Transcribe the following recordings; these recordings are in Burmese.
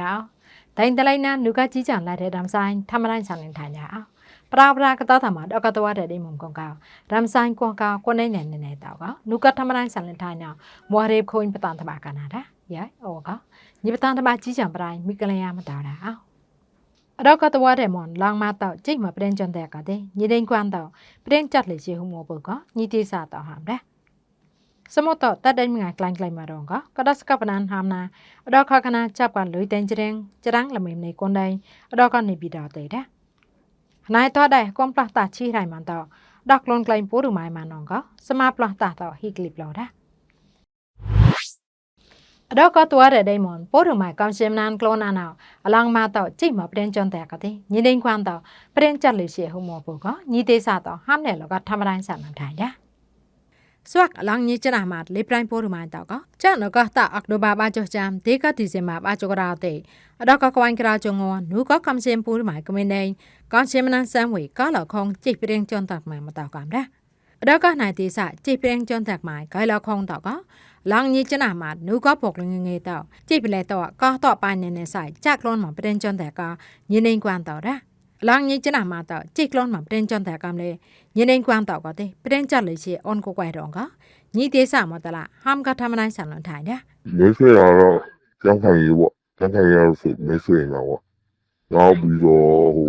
အောင်ဒိုင်တလိုက်နာနုကကြီးချန်လာတဲ့ဒမ်ဆိုင်ထမတိုင်းဆန်လင်ထိုင်ကြအောင်ပရာပရာကတော်သမာတော့ကတော်တဲ့ဒီမုံကောင်ကောင်ဒမ်ဆိုင်ကွန်ကာကိုနေနေနေတော့ကနုကထမတိုင်းဆန်လင်ထိုင်နော်မွာရေခွင်းပတန်တမကနာတာရဲဩကညီပတန်တမကြီးချန်ပရိုင်းမိကလျာမတော်တာအောင်အတော့ကတော်တဲ့မွန်လောင်မတော့ကြိတ်မပရင်ကြွန်တဲ့ကတဲ့ညီဒိန်ကွမ်တော့ပရင်ကြက်လေရှိဟုမောပုကညီတိစာတော့ဟမ်တဲ့ สมอต่อตัดได้มึงไงกลางไกลมาดองก็ก็ดัสกับนันหามนาดอกข้าคณะจับกันลุยเต็นเจริงจรังละเมมในคนใดดอกก็ในบิดาเตยได้นายต่อได้ความปลาตาชี้ไรมันต่อดอกลนไกลปูดูไม้มานองก็สมาปลาตาต่อฮิกลิบเราได้ดอกก็ตัวเดได้มอนปูดูไม้กำเชมนานโกลนานาวลังมาต่อจิ้มมาเปลี่ยนจนแต่ก็ทีนี่เด้งความต่อเปลี่ยนจัดหรือเสียหัวหมอปูก็นี่เตะสาต่อห้ามเนี่ยเราก็ทำอะไรสามทางได้ วกลังนี้จะนามาเลปรายโพรุมานต่อก็จ้านก็ตาอักดบาบาจจามที่ก็ติเสมาบาจกราเตดอกก็ควานกราจงอนหนูก็คำเสียมปูรุมายก็ไม่ได้ก่อนเสียมนันแซมวยก็เหล่าคงจิตเรียงจนตักมายมาต่อความได้ดอกก็นายตีสะจิตเรียงจนตักหมายก็เหล่าคงต่อก็ลังนี้จะนามาดนูก็ปกลงเงยเต่าจิตเป็นยรต่อก็ต่อไปในในสายจากลนหมอประเด็นจนแต่ก็ยินเอควานต่อได้ ပရင်နေကွမ်းတော့ကတဲ့ဘာနာဖွေပမွေးနော်ညနေကွမ်းတော့ကကမ်လဲပေါ်မကလိုင်းတော့ကတဲ့ဟူအားကကမ်ကွန်ပေါကညတော့က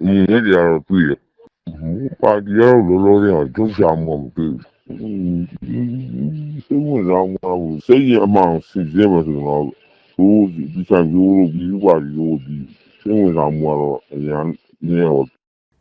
ညေကရပ်ကပေါကညတော့မဟုတ်ကရောမိကေကေပရန်တော့တော့ရာအကလန်းလောနေမှာတော့ Segundo algo, algo. Sei, irmão, se gema, se não. O bisanjuro, o guardião, o segundo algo, algo. Nhẹ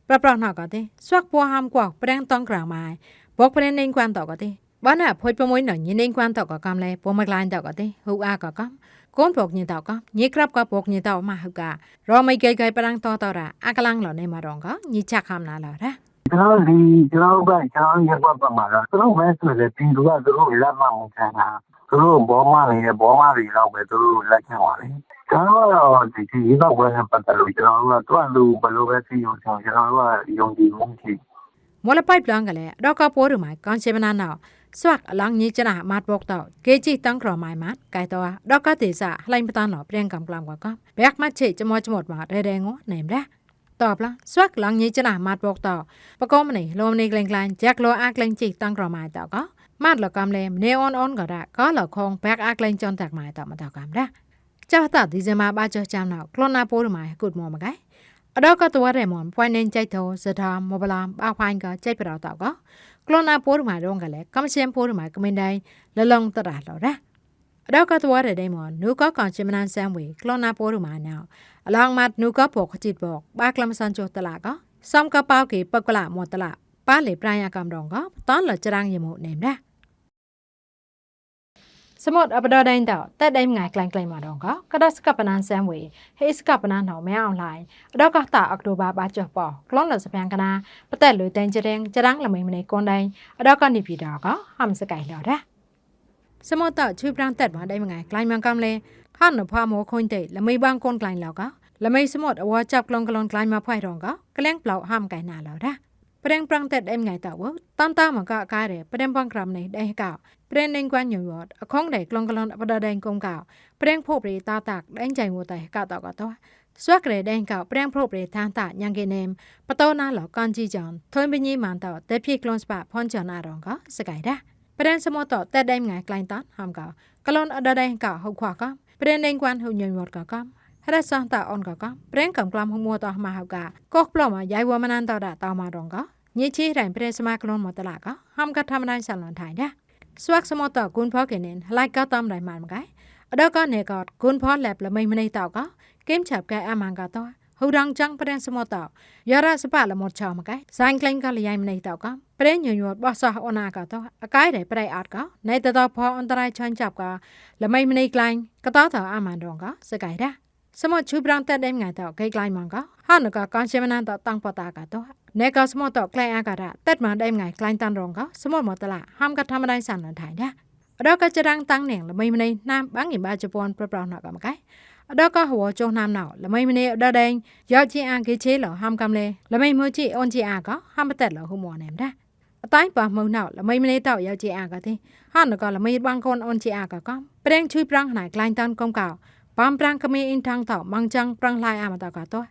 Bà bà nó có thế, xoạc bùa hàm quạc bà toàn trọng mai, bọc bà nên quan tỏ có thế. Bà nạp hồi bà mối nở nhìn nên quan tỏ có cầm lệ, bùa mạc lại tỏ có thế, hữu à có cầm. Cốn bọc nhìn tỏ có, nhị krab có bọc nhìn tỏ mà hữu cả. Rồi mấy gây gây bà đang tỏ tỏ ra, à cả lăng lọ này mà rộng có, nhị chắc hàm nà lọ ra. ကျွန်တော်ဒီကျွန်တော်ကကျွန်တော်ရက်ကွက်ပတ်မှာတော့သူတို့ပဲဆိုလေတင်သူကသူတို့လက်မမှုချင်တာသူတို့ဘောမနေတယ်ဘောမတွေတော့ပဲသူတို့လက်ချင်ပါလေကျွန်တော်ကတော့ဒီဒီရက်ကွက်နဲ့ပတ်သက်လို့ကျွန်တော်တို့ကသူ့အလူဘယ်လိုပဲသိအောင်ကျွန်တော်တို့ကယုံကြည်မှုရှိမောလပိုက်ပလန်ကလေးတော့ကပိုးရမိုင်ကန်ချေမနာနောက်ဆွတ်အလောင်းညချနာမတ်ဘောက်တော့ကေချီတန်းကရမိုင်မတ်ကဲတော့တော့ကတိစာလှိုင်းပတန်းတော့ပြန်ကံကလမ်ကကဘက်မတ်ချေချမောချမော့မှာရဲရဲငေါနိုင်တယ် ตอบละสวักหลังนี้จะน่ามาดบอกต่อปะกอมนี่ลมนี่กลางๆแจ็คโลอากลางจิกตั้งกรอมาต่อก็มาดละกำเลมเนออนออนก็ได้ก็ละคงแบกอากลางจอนแตกมาต่อมาต่อกำได้เจ้าตัดดีเจมาบ้าเจ้าจำนาคลอนาโปรมากุดมอมาไกအတော့ကတော်ရဲမွန်ပွိုင်းနေကြိုက်တော့စတာမဘလာဘာဖိုင်းကကြိုက်ပြတော့တော့ကကလောနာပိုးမှာတော့ကလည်းကမရှင်ပိုးမှာကမင်းတိုင်းလလုံတရလော်ရအတော့ကတော်ရဲဒိမွန်နုကကောင်ချင်မနန်ဆမ်ဝေကလောနာပိုးမှာနောက်အလောင်းမတ်နုကပိုခချစ်ဘောဘာကလမစန်ချိုတလာကစမ်ကပေါကေပကလာမောတလာပါလေပရယာကမ်တော့ကတန်လကြ ឡងម៉ាត់នូក៏ពកជីតបកបាក្លំសានចុះតឡាក៏សំកប៉ៅគេបកឡាមតឡាប៉ាលេប្រាយកម្មរងក៏តនលចរាំងយមោណេមណាសមុទ្រអបដដេងតតែដេមងាយក្លែងក្លែងមករងក៏កដស្កបណានសាមវីហេស្កបណានហៅមែអនឡាញដកកតាអកតូបាបាចុះប៉ក្លងលសភាំងកណាបតែលុយតែងចរៀងចរាំងលមីមនេកូនដេងដកកនិពីដកក៏ហំសកៃលរ៉ាសមុទ្រជួយប្រាំតែតមកដេមងាយក្លែងមកកំលេខាននផមោខុញទេលមីបងកូនក្លែងលកក៏ လမိတ်စမော့အဝါချပ်ကလုံကလုံကလိုင်းမဖွဲ့တော့ကကလန်ပလောက်ဟမ်ကိုင်နာလာတာပရင်ပရန်တက်အမ်ငိုင်တော့တန်တာမကကားတယ်ပရင်ပန်ကရမ်နေဒဲကပရင်နေကွမ်ညောအခေါင်တယ်ကလုံကလုံပဒဒိုင်ကုံကပရင်ဖို့ပရိတာတက်ဒိုင်ကြိုင်ဝတိုင်ကတော့ကတော့စွက်ကလေးဒိုင်ကပရင်ဖို့ပရိသန်တာညံကင်းနေပတော်နာလောက်ကန်ကြီးကြောင်သွင်းပင်းကြီးမန်တော့တက်ဖြိကလွန်စပဖွန်ချနာတော့ကစကိုင်တာပရင်စမော့တော့တက်ဒိုင်ငိုင်ကလိုင်းတာဟမ်ကကလုံအဒဒိုင်ကဟုတ်ခွာကပရင်နေကွမ်ဟူညောကက រះសងតអនក៏ក៏ប្រេងកំក្លាមហមួតអស់មកហៅកាកោះប្លមយាយវមណានតរតមករងក៏ញីជីរៃប្រេសមាក្លូនមកតឡាក៏ហំកថាមណៃសាលនថៃដែរស្វាក់សមតគុណផកេនេនឡៃក៏តំរៃម៉ានមកឯអដកនេកតគុណផលែបល្មីមណៃតក៏គឹមឆាប់កែអាម៉ាងក៏តហូរងចង់ប្រេងសមតយារ៉ាសប៉លមត់ចោមកឯសាញ់ក្លែងក៏លយាយមណៃតក៏ប្រេងញញួតបោះសោះអូនណាក៏តអកាយរៃប្រៃអត់ក៏ណៃតតផអន្តរាយឆាញ់ចាប់ក៏ល្មីមណៃក្លែងក៏តតអាម៉ានរងក៏សកៃដែរ สมอชูบรังแต่เด้งไงต่อไกลๆมังก็ฮันก็กอนเชมนันต่อตั้งปตากะตัวเนก็สมอต่อไกลอากาศเต็ดมาเด้งไงไกลตันรองก็สมอหมดตละห้ามกระทำอะไรสั่นหลันถ่ายเนี่ยเราก็จะรังตั้งเหน่งละไม่มันในน้ำบังหิบาจปอนประปรองหนักกับมันไกដកហួចុះណាមណៅល្មៃម្នេះដដែងយកជីអាគេជេលហាំកំលេល្មៃមើជីអូនជីអាកហាំបតេតលហូមណែមដាអតៃប៉ះមើណៅល្មៃម្នេះតយកជីអាកទេហានក៏ល្មៃបងកូនអូនជីអាកកំប្រេងជួយប្រងណៃក្លាញ់តានកុំកោ ปามปรางกมีอินทังเต่ามังจังปรางลายอามาตากาตัว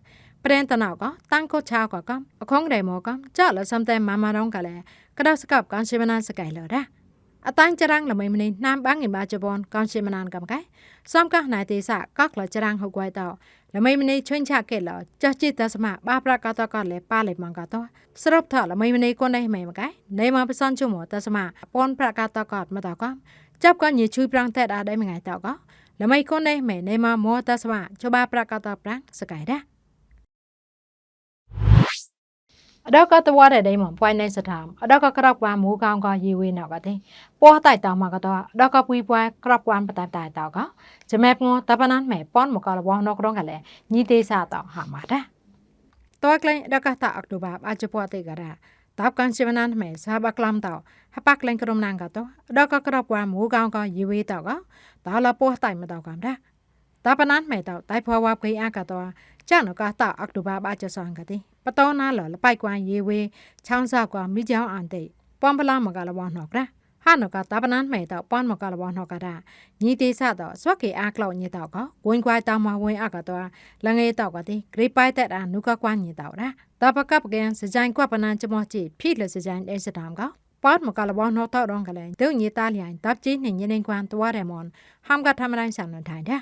ประเด็นตนาวก็ตั้งโคชาวก็ก็คงได้หมอก็เจ้าละซ้ำแต่มามาร้องกันและกระด้สกับการเชมนานสกายเลยนะอตั้งจรังละไม่มีน้ำบ้างอินบาจบอนการเชมนานกับไก่ซ้อมก็นายตีสะก็กละจรังหกไวเต่าละไม่มีช่วยชาเกตเหรอจะจิตสมะบาประกาตกอนเลยป้าเลยมังกาตัวสรุปเถอะละไม่มีคนใดใหมมาไก่ได้มาไปซ่อนชั่วโมงตสมะปนประกาตกอดมาต่อก็จับก็ยืดช่วยปรางแต่ได้ไม่ไงเต่าก็ លមៃកូនណេមែណេម៉ាម៉ូតាសវ៉ាចបាប្រកតប្រាំងសកៃដាអដកតវ៉ារដេមពួយណៃសថាមអដកក្របវ៉ាមូកងកយីវីណកទេពោះតៃតមកតដកពួយពួយក្របវ៉ាបតៃតៃតកចមែបងតបណានមែប៉ុនមកលវណករងកលែញីទេសាតហមតាតើក្លែងដកតអកតូបាបអាចពោះតេការ៉ា တော့အတော့ကပွီပွိုင်းကရောက်ကွာပတတိုင်တောက်ကဂျမဲငေါတပနန်မဲပွန်မကလဘောနောက်ကတော့ကလည်းညီသေးစားတော့ဟာမှာတာတော့ကလည်းအတော့ကတာအောက်တိုဘာအချပွားတဲ့ကရာတောက်ကန်စီမနန်မဲစာဘကလမ်တော့ဟပကလင်ကရုံနန်ကတော့အတော့ကကရောက်ကွာမူကောင်းကရေဝေးတော့ကဒါလာပေါ်တိုင်မတော့ကမ်ဒါတပနန်မဲတော့တိုင်ဖွာဝါခေအကတော့ကြာနကတာအောက်တိုဘာအချဆောင်ကတဲ့ပတော်နာလလပိုက်ကွမ်ရေဝေးချောင်းဆောက်ကမိကြောင်းအန်တဲ့ပွန်ပလာမကလဘောနော်ကရာ ဟာနကတပနန်မဲတော့ပွန်မကလဘောနော်ကရာညီတေဆတော့စွက်ကေအားကလောက်ညတော့ကဝင်ကွိုင်တောင်မဝင်အကတော့လငယ်တော့ကတဲ့ဂရိပိုက်တဲ့အာနုကကွမ်ညတော့ရာတပကပ်ကန်စကြိုင်ကွပနန်ချမောချီဖိလစကြိုင်အဲစတမ်ကပတ်မကလဘောနော်တော့တော့ကလည်းဒုညတာလျင်တပ်ကြီးနေညနေကွမ်တွားရမွန်ဟမ်ကထမတိုင်းဆန်နထိုင်တဲ့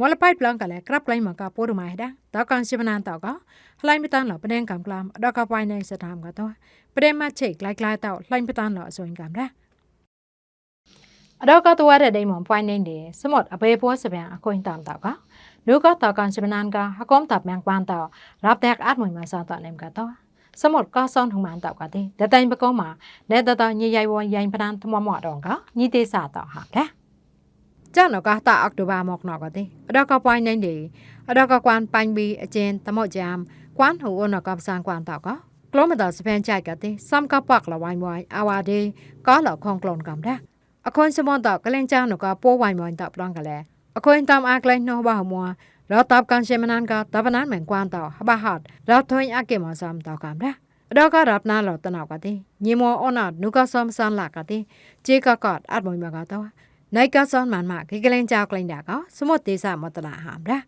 ဝလပိုက်ပလန်ကလည်းကရပ်လိုင်းမကပိုးရမိုင်ဒါတောက်ကန်ရှိမနန်တော့ကလှိုင်းမတန်းတော့ပဒင်ကံကလမ်အတော့ကပိုင်နေစတမ်ကတော့ပဒင်မချိတ်လိုက်လိုက်တော့လှိုင်းပတန်းတော့အစွင်ကံဒါ အတော့ကတော့တဲ့ဒိမွန်ပွိုင်းနေတယ်စမတ်အဘေပေါ်စပြန်အကွင်းတမ်တော့ကလူကတော့ကန်ရှိမနန်ကဟကုံတပ်မြန်ကွမ်တော့ရပ်တက်အတ်မွင်မဆာတော့နေကတော့สมดก็ซ่อนหุมันตอกกะติแต่တိုင်ပကုံးမှာနေတတော်ညရိုင်ဝရိုင်ပဒန်သမမော့တော့ကညီတေစာတော့ဟာတဲ့ကြောက်တော့ကတာအောက်တိုဘာမော့နော်ကတိအတော့ကပွိုင်းနေတယ်အတော့ကကွမ်ပိုင်ဘီအကျင်းသမော့ဂျမ်ကွမ်ဟူအနော်ကပစံကွမ်တော့ကကလောမတော်စပန်ချိုက်ကတိစမ်ကပတ်လဝိုင်းဝိုင်းအဝါဒီကားလောက်ခေါန်ကလွန်ကမ်တဲ့ အခွန်စမန်တော့ကလင်ချာနော်ကပိုးဝိုင်းဝိုင်းတော့ပလန်ကလေးအခွန်တမ်အကလိုင်းနော်ဘာမွာเราตอบกันเชมนันก็ตอบนั้นเหมือนกวนต่อฮบาฮัดเราทนอาเกมอซามต่อกันนะတော့ကရပ်နာလောတနောက်ကတိညီမောအနာနုကဆမ်ဆန်လာကတိဂျေကကတ်အတ်မွိမကတော့နိုင်ကဆန်မန်မခေကလင်ကြောက်ကလင်တာကစမတ်တေစာမတလာဟာမလား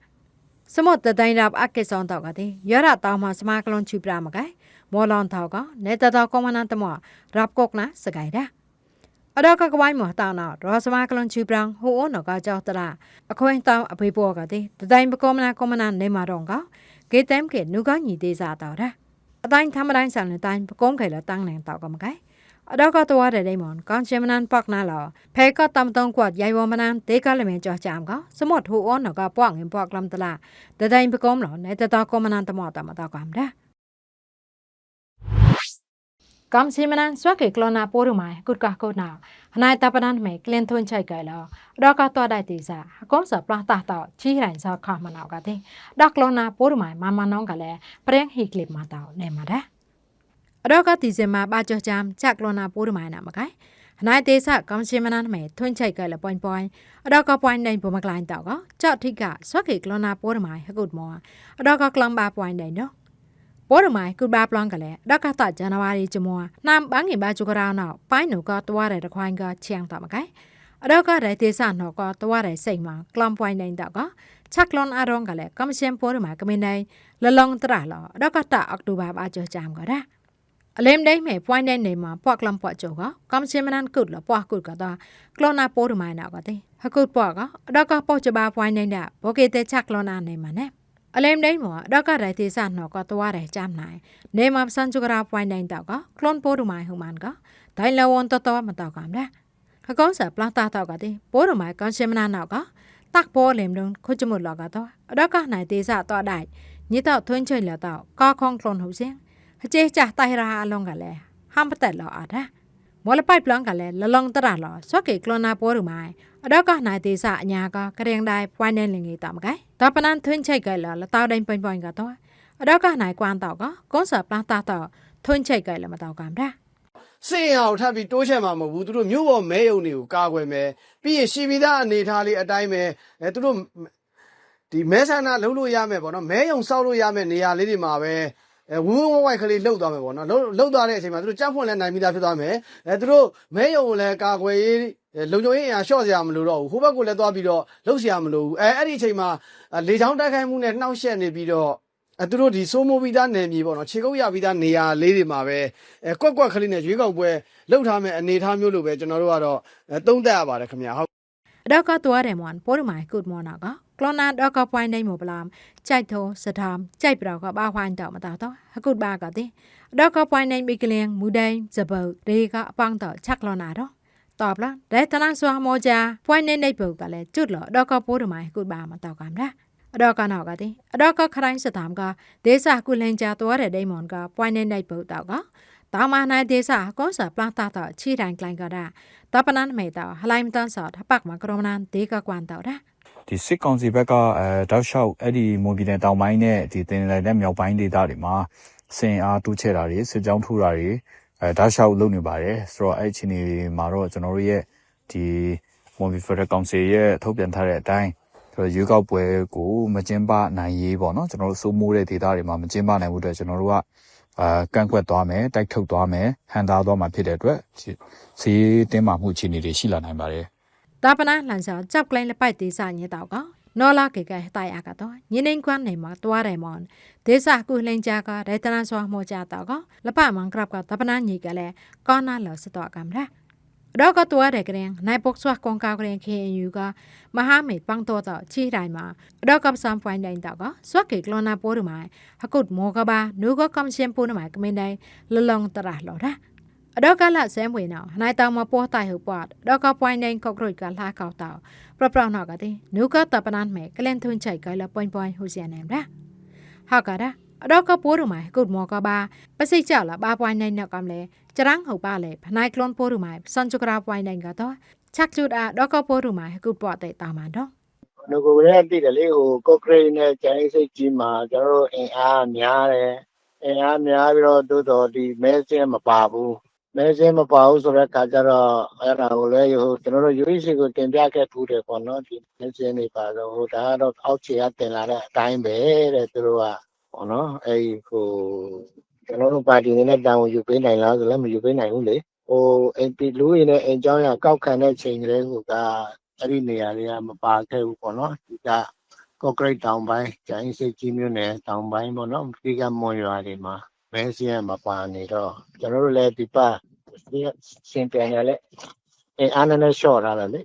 စမတ်တတိုင်းရပ်အကေဆောင်တော့ကတိရရတောင်းမစမကလွန်ချူပရာမကဲမောလွန်ထောက်ကနေတတော်ကောမနန်တမောရပ်ကောကနာစကိုင်ဒါ အတော့ကကဝိုင်းမတောင်းတော့ရောစမကလွန်ချူပရန်ဟိုအနောကကြောက်တရာအခွင့်တောင်းအဖေပေါ်ကတိတတိုင်းပကောမနာကောမနန်နေမာတော့ကဂေတမ်ကေနုကညီသေးစာတော့ဒါအတိုင်းသမတိုင်းဆန်တဲ့တိုင်းပကုံးခဲလာတန်းနေတော့ကမကဲအတော့ကတော့တဲ့ဒိမွန်ကန်ချမနန်ပတ်နာလောဖဲကတမ်တုံကွတ်ရိုင်ဝမနန်တေကလမေကြောချမ်ကစမတ်ဟူအောနကပွားငင်ပွားကလမ်တလာတဲ့တိုင်းပကုံးလောနေတတော်ကမနန်တမောတမတော့ကမ်ဒါကမ်စီမနန်ဆွကေကလနာပိုရမိုင်ကုတ် កំស៊ីមណានស្វាកេក្លណាពូរុម៉ៃគុតកោះកោណៅណៃតាបណានមេក្លៀនធុនឆៃកែឡោដកកតដៃទីសាកុំសប្រះតះតជីរៃសខមណៅកាទេដកក្លណាពូរុម៉ៃម៉ាម៉ាណងកលែប្រេងហ៊ីក្លីបម៉ាតៅណែម៉ារ៉ាដកកទីសេម៉ាបាចោះចាមចាក់ក្លណាពូរុម៉ៃណាមកែណៃទេសាកំស៊ីមណានមេធុនឆៃកែលប៉ុញប៉ុញដកកប៉ុញដៃពូមកក្លាញ់តកចោះធីកស្វាកេក្លណាពូរុម៉ៃហគុតម៉ោដកកក្លំបាប៉ុញដៃណោ ပေါ်ရမိုင်ကုဘာပလန်ကလည်းဒကတာဇန်နဝါရီကျမောနမ်ဘန်းငင်ဘာဂျူကရာနောက်ပိုင်းနုကတွားတဲ့တခွိုင်းကချီယံတမကိုင်အတော့ကရဲတေဆာနော်ကတွားတဲ့စိတ်မှာကလမ်ပွိုင်းနိုင်တော့ကချက်လွန်အရောင်းကလည်းကမရှင်ပေါ်ရမိုင်ကမင်းနိုင်လလောင်တရလောအတော့ကတာအောက်တိုဘာဘာကြောချမ်ကရာအလင်းဒိမဲပွိုင်းတဲ့နေမှာပွားကလမ်ပွားကြောကကမရှင်မနန်ကုတ်လပွားကုတ်ကတော့ကလောနာပေါ်ရမိုင်နောက်ကတဲ့ဟကုတ်ပွားကအတော့ကပေါချဘာပွိုင်းနေတဲ့ဘောကေတဲ့ချက်လောနာနေမှာနဲ့ အလမ်ဒိမောဒကရိုင်တေဆာနောကတွားရဲကြမ်းနိုင်နေမစန်ချူကရာပွိုင်းနိုင်တော့ကကလွန်ပိုရမိုင်ဟူမန်ကဒိုင်လဝန်တတော်မတော့ကမ်လားခကောင်းစပလာတာတော့ကတဲ့ပိုရမိုင်ကန်ရှမနာနောက်ကตักပေါ်လင်လုံးခုချမလောကတော့အဒကနိုင်တေဆာတော့ဒိုင်ညစ်တော့ထွင်းချွိလတော့ကာခေါင်ကလွန်ဟုတ်စင်အကျေချတိုင်ရာအလုံးကလည်းဟမ်ပတက်လောအားတာမော်လပိုက်ပလန်ကလည်းလလောင်တရလောစော့ကေကလနာပိုရမိုင် အတော့ကနိုင်သေးစအညာကကရင်တိုင်းပွိုင်းနေလင်ကြီးတမကဲတပနန်ထွင်းချိတ်ကလာလတောက်တိုင်းပွိုင်းပွိုင်းကတော့အတော့ကနိုင်ကွမ်တော့ကကွန်ဆာပလာတာတော့ထွင်းချိတ်ကလည်းမတော့ကမ်ဒါစင်အောင်ထပ်ပြီးတိုးချက်မှာမဟုတ်ဘူးသူတို့မြို့ပေါ်မဲယုံတွေကိုကာကွယ်မယ်ပြီးရင်ရှီဗီသားအနေထားလေးအတိုင်းပဲအဲသူတို့ဒီမဲဆန္ဒလုံးလို့ရမယ်ပေါ့နော်မဲယုံစောက်လို့ရမယ်နေရာလေးတွေမှာပဲအဲဝူးဝူးဝိုက်ကလေးလှုပ်သွားမယ်ပေါ့နော်လှုပ်လှုပ်သွားတဲ့အချိန်မှာသူတို့ကြက်ဖွင့်လဲနိုင်ပြီးသားဖြစ်သွားမယ်အဲသူတို့မဲယုံကိုလည်းကာကွယ်ရေးအဲ လုံခြုံရေးအရာရှော့စရာမလိုတော့ဘူးဟိုဘက်ကိုလည်းသွားပြီးတော့လှုပ်စရာမလိုဘူးအဲအဲ့ဒီအချိန်မှာအဲလေချောင်းတိုက်ခိုက်မှုနဲ့နှောက်ယှက်နေပြီးတော့အဲသူတို့ဒီစိုးမိုးပြီးသားနယ်မြေပေါ့နော်ခြေကုပ်ရပြီးသားနေရာလေးတွေမှာပဲအဲကွက်ကွက်ကလေးနဲ့ရွေးကောက်ပွဲလှုပ်ထားမဲ့အနေအထားမျိုးလိုပဲကျွန်တော်တို့ကတော့အဲသုံးသပ်ရပါတယ်ခင်ဗျာဟုတ်အတော့ကသွားတယ်မွန်ပိုရမိုင်ကုတ်မောနာကကလောနာတော့ကပွိုင်းနိုင်မပလမ်ကြိုက်သောစထမ်ကြိုက်ပြောကဘာဝိုင်းတော့မတော်တော့ဟကုတ်ဘာကတဲ့အတော့ကပွိုင်းနိုင်မိကလင်းမူဒိုင်းဇဘုတ်ရေကအပန်းတော့ချက်လောနာတော့ ตอบละได้ตนังสวาโมจาပွိုင်းနေနေပုတ်ကလည်းจุดလောတော့ကပိုးရမိုင်ကုတ်ဘာမတော့ကမ်လားအတော့ကနောက်ကတဲ့အတော့ကခရိုင်းစတမ်ကဒေစာကုလင်ကြသွားတဲ့ဒိမွန်ကပွိုင်းနေနေပုတ်တော့ကတာမနိုင်ဒေစာကောစာပလန်တာတော့ချီတိုင်းကလိုင်းကတာတပနန်မေတာဟလိုက်မတန်ဆော့ထပတ်မကရမနန်ဒေကကွမ်တော့တာ ဒီစစ်ကောင်စီဘက်ကအဲတောက်လျှောက်အဲ့ဒီမွန်ပြည်နယ်တောင်ပိုင်းနဲ့ဒီတင်နယ်နဲ့မြောက်ပိုင်းဒေသတွေမှာစင်အားတိုးချဲ့တာတွေစစ်ကြောင်းထိုးတာတွေ အဲဒါရှောက်လုပ်နေပါတယ်ဆိုတော့အဲ့ဒီအခြေအနေမှာတော့ကျွန်တော်တို့ရဲ့ဒီ Mobi Federal Council ရဲ့ထုတ်ပြန်ထားတဲ့အတိုင်းဆိုတော့ရွေးကောက်ပွဲကိုမကျင်းပနိုင်ရေးပေါ့နော်ကျွန်တော်တို့စိုးမိုးတဲ့ဒေသတွေမှာမကျင်းပနိုင်မှုအတွက်ကျွန်တော်တို့ကအာကန့်ကွက်သွားမယ်တိုက်ထုတ်သွားမယ်ဟန်တာသွားမှာဖြစ်တဲ့အတွက်စီးတင်းမာမှုအခြေအနေတွေရှိလာနိုင်ပါတယ်တာပနာလန်ဆောင်ကြောက်ကလိုင်းလက်ပိုက်ဒေသညေတောက်က နော်လာကေကဲတိုင်အကတော့ညင်းနေကွမ်းနေမှာတွားတယ်မွန်ဒေစာကုလင်ကြကဒေတနာဆွာမောကြတော့ကလပမန်ကရပ်ကတပနာညီကလည်းကောနာလောစတော့ကမ်ရာတော့ကတွားတယ်ကရင်နိုင်ပုတ်ဆွာကွန်ကာကရင်ခေယူကမဟာမေပန်းတော့တော့ချီတိုင်းမှာတော့ကပ်ဆမ်ပွိုင်းတိုင်းတော့ကဆွာကေကလောနာပိုးရမိုင်ဟကုတ်မောကဘာနုကကမ်ရှင်ပိုးနမိုင်ကမင်းတိုင်းလလုံတရလော်ရာ အတော့ကလဇဲမွေနော်နိုင်တောင်မပေါ်တိုင်ဟုတ်ပွားတော့ကပွိုင်းနိုင်ကော့ကရိုက်ကလှကောက်တောင်ပရပရနော်ကတဲ့နုကတပနန်မဲကလန်ထွန်းချိုက်ကလပွိုင်းပွိုင်းဟိုစရနေမလားဟာကတာအတော့ကပိုးတို့မှာကုတ်မော်ကပါပစိတ်ကြလာပါပွိုင်းနိုင်နော်ကမလဲចរងဟုတ်ပါလေဖနိုင်ကလွန်ပိုးတို့မှာစန်ချကရာပွိုင်းနိုင်ကတော့ချက်ကျူတာတော့ကပိုးတို့မှာကုတ်ပွားတဲ့တာမှာတော့နုကိုရဲတိတယ်လေဟိုကော့ကရိတ်နဲ့ကျန်ရေးစိတ်ကြီးမှာကျွန်တော်တို့အင်အားများတယ်အင်အားများပြီးတော့သို့တော်ဒီမဲစင်းမပါဘူး မဲစင်းမပါဘူးဆိုတော့ခါကျတော့အဲ့ဒါကိုလည်းဟိုကျွန်တော်တို့ UEC ကိုတင်ပြခဲ့ထူးတယ်ပေါ့နော်ဒီမဲစင်းတွေပါတော့ဟိုဒါကတော့အောက်ခြေကတင်လာတဲ့အတိုင်းပဲတဲ့သူတို့ကပေါ့နော်အဲ့ဒီဟိုကျွန်တော်တို့ပါတီနေနဲ့တာဝန်ယူပေးနိုင်လားဆိုလည်းမယူပေးနိုင်ဘူးလေဟို MP လူရင်းနဲ့အင်ကြောင်းရကောက်ခံတဲ့ချိန်ကလေးကအဲ့ဒီနေရာတွေကမပါခဲ့ဘူးပေါ့နော်ဒီကကော့ဂရိတ်တောင်ပိုင်းကျိုင်းစိတ်ကြီးမြို့နယ်တောင်ပိုင်းပေါ့နော်ဒီကမွန်ရွာတွေမှာ မဲစီရမပါနေတော့ကျွန်တော်တို့လည်းဒီပါဒီစင်ပြန်ရလဲအဲအားနည်းနဲ့ရှော့ထားတယ်လေ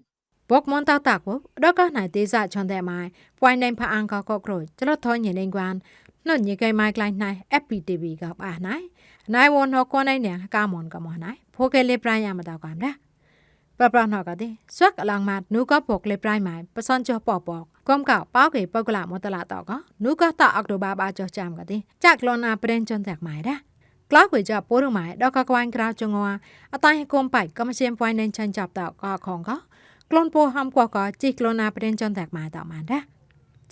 บอกมอนตาตากบ่ดอกก็ไหนเตซ่าชอนแต่ไม้ปวยในพะอังก็ก็กรจลอทอညနေกวนနှုတ်ညိကဲမိုက်ကလိုင်းနိုင် FPTV ကပါနိုင်နိုင်ဝန်ဟောကွန်နိုင်နေကာမွန်ကမနိုင်ဖိုကဲလေပရိုင်ရမတော့ကမ်ဒါပပနောကတဲ့ဆွက်အလောင်မတ်နုကပုတ်လေပရိုင်မိုင်ပစန်ချောပေါပေါကွမ်ကပေါ ปะปะหนอกะดิสวกลางมานูก็ปกเลยปลายหมายปะซอนจอปอปอกกอมกะป้าเกปกละมอตละตอกะนูก็ตะอักโดบาบาจอจามกะดิจักลอนาเปรนจนแตกหมายดะกล้าคุยจับปูรุหมายดอกกะกวางกราวจงวาอตายให้กมไปก็มาเชียมปอยเนนชันจับตอกะของก็กลอนปูหำกว่ากอจิกลอนาเปรนจนแตกหมายตอมาดะ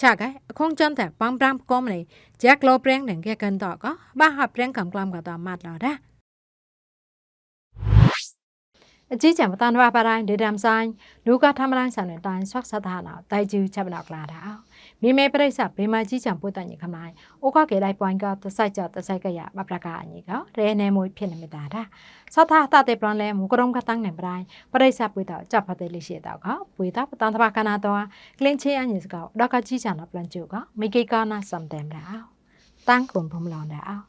ឆាកែខងចន់តែបំប្រាំកុំលេចាក់លោប្រេងនឹងគេកិនតកបាហាប្រេងកំក្លាំក៏តមាត់ឡរ៉ា အကြီးကျယ်မတန်ဘာပါတိုင်းဒေဒမ်ဆိုင်လူကထမလိုင်းဆန်တဲ့တိုင်းဆွတ်ဆတ်တာနာတိုင်ကျူချက်မနောက်လာတာမိမေပရိစ္ဆဘေမကြီးချံပွတ်တန်ညခမိုင်းအိုကကေလိုက်ပွိုင်းကတဆိုင်ကြတဆိုင်ကရမပရကအညီကရဲနေမွေဖြစ်နေမြတာတာစသတာတေပလန်လဲမူကရုံကတန်းနေပတိုင်းပရိစ္ဆပွေတော့ကြပ်ဖတဲ့လိရှိတော့ကပွေတော့ပတန်တဘာကနာတော့ကလင်းချေအညီစကောဒေါကကြီးချံတော့ပလန်ကျူကမိကေကာနာစမ်တယ်မလားတန်းကွန်ဖုံလောင်းတဲ့အောင်